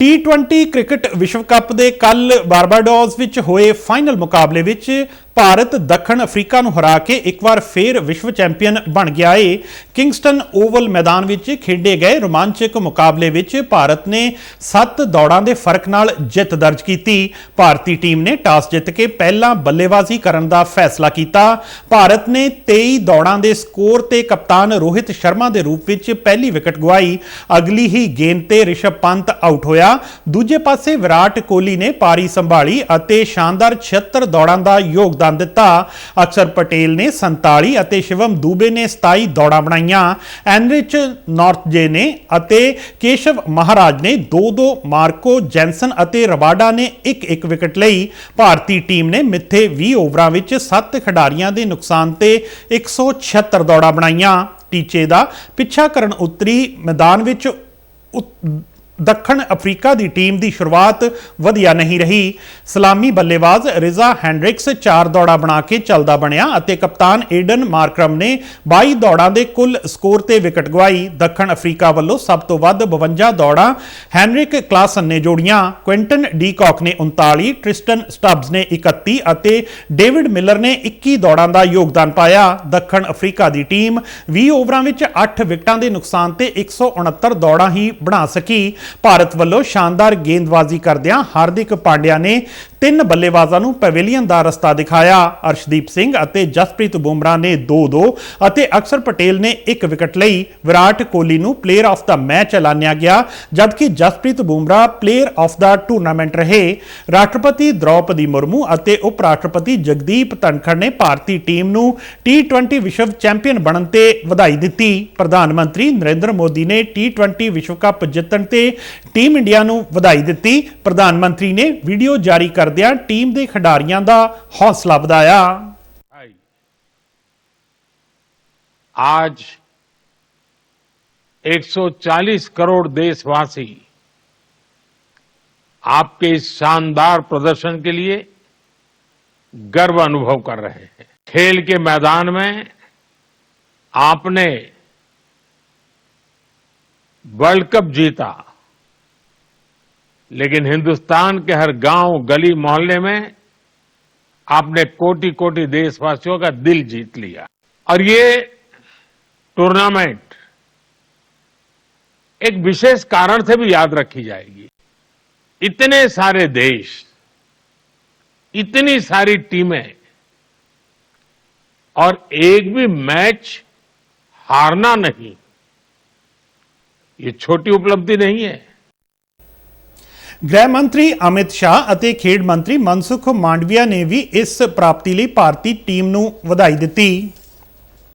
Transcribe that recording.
T20 cricket ਵਿਸ਼ਵ cup ਦੇ ਕੱਲ ਬਾਰਬਾਡੋਸ ਵਿੱਚ ਹੋਏ ਫਾਈਨਲ ਮੁਕਾਬਲੇ ਵਿੱਚ ਭਾਰਤ ਦੱਖਣ ਅਫਰੀਕਾ ਨੂੰ ਹਰਾ ਕੇ ਇੱਕ ਵਾਰ ਫੇਰ ਵਿਸ਼ਵ ਚੈਂਪੀਅਨ ਬਣ ਗਿਆ ਏ। ਕਿੰਗਸਟਨ ਓਵਲ ਮੈਦਾਨ ਵਿੱਚ ਖੇਡੇ ਗਏ ਰੋਮਾਂਚਕ ਮੁਕਾਬਲੇ ਵਿੱਚ ਭਾਰਤ ਨੇ 7 ਦੌੜਾਂ ਦੇ ਫ਼ਰਕ ਨਾਲ ਜਿੱਤ ਦਰਜ ਕੀਤੀ। ਭਾਰਤੀ ਟੀਮ ਨੇ ਟਾਸ ਜਿੱਤ ਕੇ ਪਹਿਲਾਂ ਬੱਲੇਬਾਜ਼ੀ ਕਰਨ ਦਾ ਫੈਸਲਾ ਕੀਤਾ। ਭਾਰਤ ਨੇ 23 ਦੌੜਾਂ ਦੇ ਸਕੋਰ ਤੇ ਕਪਤਾਨ ਰੋਹਿਤ ਸ਼ਰਮਾ ਦੇ ਰੂਪ ਵਿੱਚ ਪਹਿਲੀ ਵਿਕਟ ਗਵਾਈ ਅਗਲੀ ਹੀ ਗੇਂਦ ਤੇ ਰਿਸ਼ਭ ਪੰਤ ਆਊਟ ਹੋਇਆ। ਦੂਜੇ ਪਾਸੇ ਵਿਰਾਟ ਕੋਹਲੀ ਨੇ ਪਾਰੀ ਸੰਭਾਲੀ ਅਤੇ ਸ਼ਾਨਦਾਰ 76 ਦੌੜਾਂ ਦਾ ਯੋਗਦਾਨ ਦਿੱਤਾ। ਅਕਸਰ ਪਟੇਲ ਨੇ 47 ਅਤੇ ਸ਼ਿਵਮ ਦੂਬੇ ਨੇ 27 ਦੌੜਾਂ ਬਣਾਈਆਂ। ਐਨਰਿਚ ਨਾਰਥਜੇ ਨੇ ਅਤੇ ਕੇਸ਼ਵ ਮਹਾਰਾਜ ਨੇ 2-2 ਮਾਰਕੋ ਜੈਨਸਨ ਅਤੇ ਰਬਾਡਾ ਨੇ ਇੱਕ ਇੱਕ ਵਿਕਟ ਲਈ। ਭਾਰਤੀ ਟੀਮ ਨੇ ਮਿੱਥੇ 20 ਓਵਰਾਂ ਵਿੱਚ 7 ਖਿਡਾਰੀਆਂ ਦੇ ਨੁਕਸਾਨ ਤੇ 176 ਦੌੜਾਂ ਬਣਾਈਆਂ। ਟੀਚੇ ਦਾ ਪਿੱਛਾ ਕਰਨ ਉਤਰੀ ਮੈਦਾਨ ਵਿੱਚ ਦੱਖਣ ਅਫਰੀਕਾ ਦੀ ਟੀਮ ਦੀ ਸ਼ੁਰੂਆਤ ਵਧੀਆ ਨਹੀਂ ਰਹੀ। ਸਲਾਮੀ ਬੱਲੇਬਾਜ਼ ਰਿਜ਼ਾ ਹੈਂਡਰਿਕਸ ਚਾਰ ਦੌੜਾਂ ਬਣਾ ਕੇ ਚੱਲਦਾ ਬਣਿਆ ਅਤੇ ਕਪਤਾਨ ਏਡਨ ਮਾਰਕਰਮ ਨੇ 22 ਦੌੜਾਂ ਦੇ ਕੁੱਲ ਸਕੋਰ ਤੇ ਵਿਕਟ ਗਵਾਈ ਦੱਖਣ ਅਫਰੀਕਾ ਵੱਲੋਂ ਸਭ ਤੋਂ ਵੱਧ 52 ਦੌੜਾਂ ਹੈਨਰਿਕ ਕਲਾਸਨ ਨੇ ਜੋੜੀਆਂ। ਕੁਇੰਟਨ ਡੀਕੌਕ ਨੇ 39 ਟ੍ਰਿਸਟਨ ਸਟੱਬਸ ਨੇ 31 ਅਤੇ ਡੇਵਿਡ ਮਿਲਰ ਨੇ 21 ਦੌੜਾਂ ਦਾ ਯੋਗਦਾਨ ਪਾਇਆ। ਦੱਖਣ ਅਫਰੀਕਾ ਦੀ ਟੀਮ 20 ਓਵਰਾਂ ਵਿੱਚ 8 ਵਿਕਟਾਂ ਦੇ ਨੁਕਸਾਨ ਤੇ 169 ਦੌੜਾਂ ਹੀ ਬਣਾ ਸਕੀ। ਭਾਰਤ ਵੱਲੋਂ ਸ਼ਾਨਦਾਰ ਗੇਂਦਬਾਜ਼ੀ ਕਰਦਿਆਂ ਹਾਰਦਿਕ ਪਾਂਡਿਆ ਨੇ ਤਿੰਨ ਬੱਲੇਬਾਜ਼ਾਂ ਨੂੰ ਪੈਵਿਲੀਅਨ ਦਾ ਰਸਤਾ ਦਿਖਾਇਆ। ਅਰਸ਼ਦੀਪ ਸਿੰਘ ਅਤੇ ਜਸਪ੍ਰੀਤ ਬੁਮਰਾਹ ਨੇ 2-2 ਅਤੇ ਅਕਸਰ ਪਟੇਲ ਨੇ ਇੱਕ ਵਿਕਟ ਲਈ ਵਿਰਾਟ ਕੋਹਲੀ ਨੂੰ ਪਲੇਅਰ ਆਫ ਦਾ ਮੈਚ ਐਲਾਨਿਆ ਗਿਆ, ਜਦਕਿ ਜਸਪ੍ਰੀਤ ਬੁਮਰਾਹ ਪਲੇਅਰ ਆਫ ਦਾ ਟੂਰਨਾਮੈਂਟ ਰਹੇ। ਰਾਸ਼ਟਰਪਤੀ ਦ੍ਰੌਪਦੀ ਮੁਰਮੂ ਅਤੇ ਉਪ ਰਾਸ਼ਟਰਪਤੀ ਜਗਦੀਪ ਧਨਖੜ ਨੇ ਭਾਰਤੀ ਟੀਮ ਨੂੰ ਟੀ20 ਵਿਸ਼ਵ ਚੈਂਪੀਅਨ ਬਣਨ ਤੇ ਵਧਾਈ ਦਿੱਤੀ। ਪ੍ਰਧਾਨ ਮੰਤਰੀ ਨਰਿੰਦਰ ਮੋਦੀ ਨੇ ਟੀ20 ਵਿਸ਼ਵ ਕੱਪ ਜਿੱਤਣ ਤੇ ਟੀਮ ਇੰਡੀਆ ਨੂੰ ਵਧਾਈ ਦਿੱਤੀ ਪ੍ਰਧਾਨ ਮੰਤਰੀ ਨੇ ਵੀਡੀਓ ਜਾਰੀ ਕਰਦਿਆਂ ਟੀਮ ਦੇ ਖਿਡਾਰੀਆਂ ਦਾ ਹੌਸਲਾ ਵਧਾਇਆ भाई आज 140 करोड़ देशवासी आपके इस शानदार प्रदर्शन के लिए गर्व अनुभव कर रहे हैं खेल के मैदान में आपने वर्ल्ड कप जीता लेकिन हिंदुस्तान के हर गाँव गली मोहल्ले में आपने कोटि कोटि देशवासियों का दिल जीत लिया। और ये टूर्नामेंट एक विशेष कारण से भी याद रखी जाएगी। इतने सारे देश, इतनी सारी टीमें और एक भी मैच हारना नहीं, ये छोटी उपलब्धि नहीं है। ਗ੍ਰਹਿ ਮੰਤਰੀ ਅਮਿਤ ਸ਼ਾਹ ਅਤੇ ਖੇਡ ਮੰਤਰੀ ਮਨਸੁਖ ਮਾਂਡਵੀਆ ਨੇ ਵੀ ਇਸ ਪ੍ਰਾਪਤੀ ਲਈ ਭਾਰਤੀ ਟੀਮ ਨੂੰ ਵਧਾਈ ਦਿੱਤੀ।